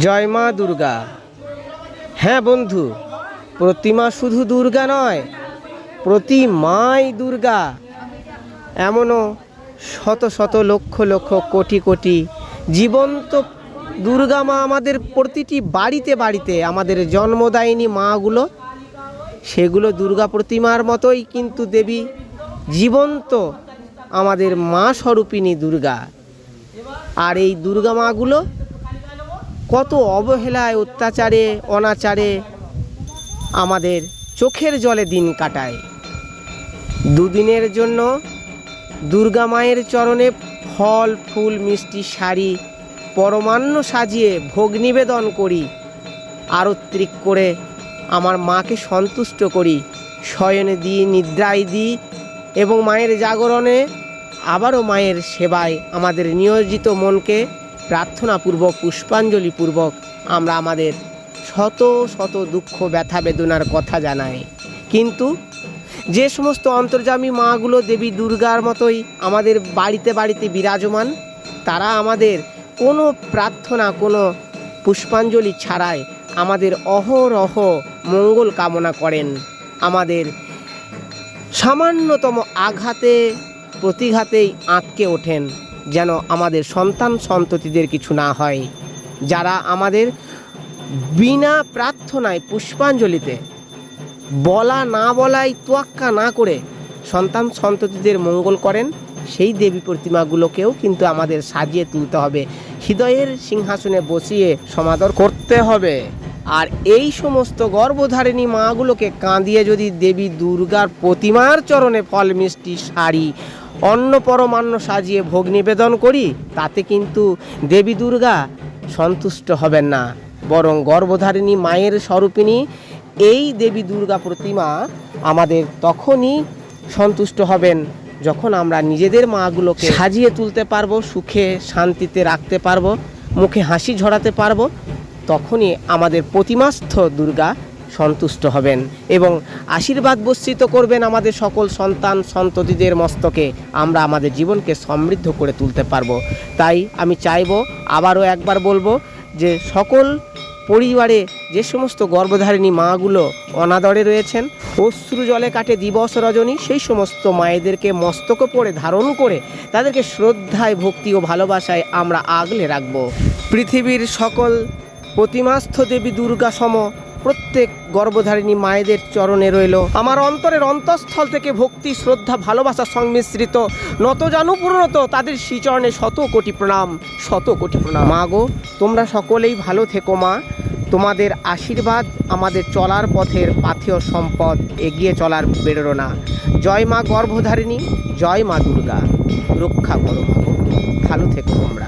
জয় মা দুর্গা। হ্যাঁ বন্ধু, প্রতিমা শুধু দুর্গা নয় প্রতিমাই দুর্গা। এমনও শত শত লক্ষ লক্ষ কোটি কোটি জীবন্ত দুর্গা মা আমাদের প্রতিটি বাড়িতে বাড়িতে আমাদের জন্মদায়িনী মাগুলো, সেগুলো দুর্গা প্রতিমার মতোই কিন্তু দেবী জীবন্ত আমাদের মা স্বরূপিণী দুর্গা। আর এই দুর্গা মাগুলো কত অবহেলায়, অত্যাচারে, অনাচারে আমাদের চোখের জলে দিন কাটায়। দুদিনের জন্য দুর্গা মায়ের চরণে ফল, ফুল, মিষ্টি, শাড়ি পরমান্ন সাজিয়ে ভোগ নিবেদন করি, আরত্রিক করে আমার মাকে সন্তুষ্ট করি। শয়নে দিই নিদ্রায় দিই এবং মায়ের জাগরণে আবারও মায়ের সেবায় আমাদের নিয়োজিত মনকে প্রার্থনাপূর্বক, পুষ্পাঞ্জলিপূর্বক আমরা আমাদের শত শত দুঃখ, ব্যথা, বেদনার কথা জানাই। কিন্তু যে সমস্ত অন্তর্জামী মাগুলো দেবী দুর্গার মতোই আমাদের বাড়িতে বাড়িতে বিরাজমান, তারা আমাদের কোনো প্রার্থনা, কোনো পুষ্পাঞ্জলি ছাড়াই আমাদের অহরহ মঙ্গল কামনা করেন। আমাদের সামান্যতম আঘাতে, প্রতিঘাতেই আঁতকে ওঠেন। যেন আমাদের সন্তান সন্ততিদের কিছু না হয়। যারা আমাদের বিনা প্রার্থনায় পুষ্পাঞ্জলিতে বলা না বলাই তোয়াক্কা না করে সন্তান সন্ততিদের মঙ্গল করেন, সেই দেবী প্রতিমাগুলোকেও কিন্তু আমাদের সাজিয়ে তুলতে হবে। হৃদয়ের সিংহাসনে বসিয়ে সমাদর করতে হবে। আর এই সমস্ত গর্ভধারিণী মাগুলোকে কাঁদিয়ে যদি দেবী দুর্গার প্রতিমার চরণে ফল মিষ্টি শাড়ি অন্ন পরমান্ন সাজিয়ে ভোগ নিবেদন করি, তাতে কিন্তু দেবী দুর্গা সন্তুষ্ট হবেন না। বরং গর্ভধারিণী মায়ের স্বরূপিণী এই দেবী দুর্গা প্রতিমা আমাদের তখনই সন্তুষ্ট হবেন, যখন আমরা নিজেদের মাগুলোকে সাজিয়ে তুলতে পারব, সুখে শান্তিতে রাখতে পারব, মুখে হাসি ঝরাতে পারব, তখনই আমাদের প্রতিমাস্থ দুর্গা সন্তুষ্ট হবেন এবং আশীর্বাদ বর্ষিত করবেন আমাদের সকল সন্তান, সন্ততিদের মস্তকে। আমরা আমাদের জীবনকে সমৃদ্ধ করে তুলতে পারব। তাই আমি চাইব, আবারও একবার বলব যে সকল পরিবারে যে সমস্ত গর্ভধারিণী মাগুলো অনাদরে রয়েছেন, অশ্রু জলে কাটে দিবস রজনী, সেই সমস্ত মায়েদেরকে মস্তক পড়ে ধারণ করে তাদেরকে শ্রদ্ধায়, ভক্তি ও ভালোবাসায় আমরা আগলে রাখব। পৃথিবীর সকল প্রতিমাস্থ দেবী দুর্গা সম প্রত্যেক গর্ভধারিণী মায়েদের চরণে রইল। আমার অন্তরের অন্তঃস্থল থেকে ভক্তি, শ্রদ্ধা, ভালোবাসা সংমিশ্রিত। নত জানু পূর্ণত তাদের শ্রীচরণে শত কোটি প্রণাম, শত কোটি প্রণাম। মা গো, তোমরা সকলেই ভালো থেকো মা। তোমাদের আশীর্বাদ আমাদের চলার পথের পাথেয় সম্পদ, এগিয়ে চলার প্রেরণা। জয় মা গর্ভধারিণী, জয় মা দুর্গা। রক্ষা করো মা। ভালো থেকো তোমরা।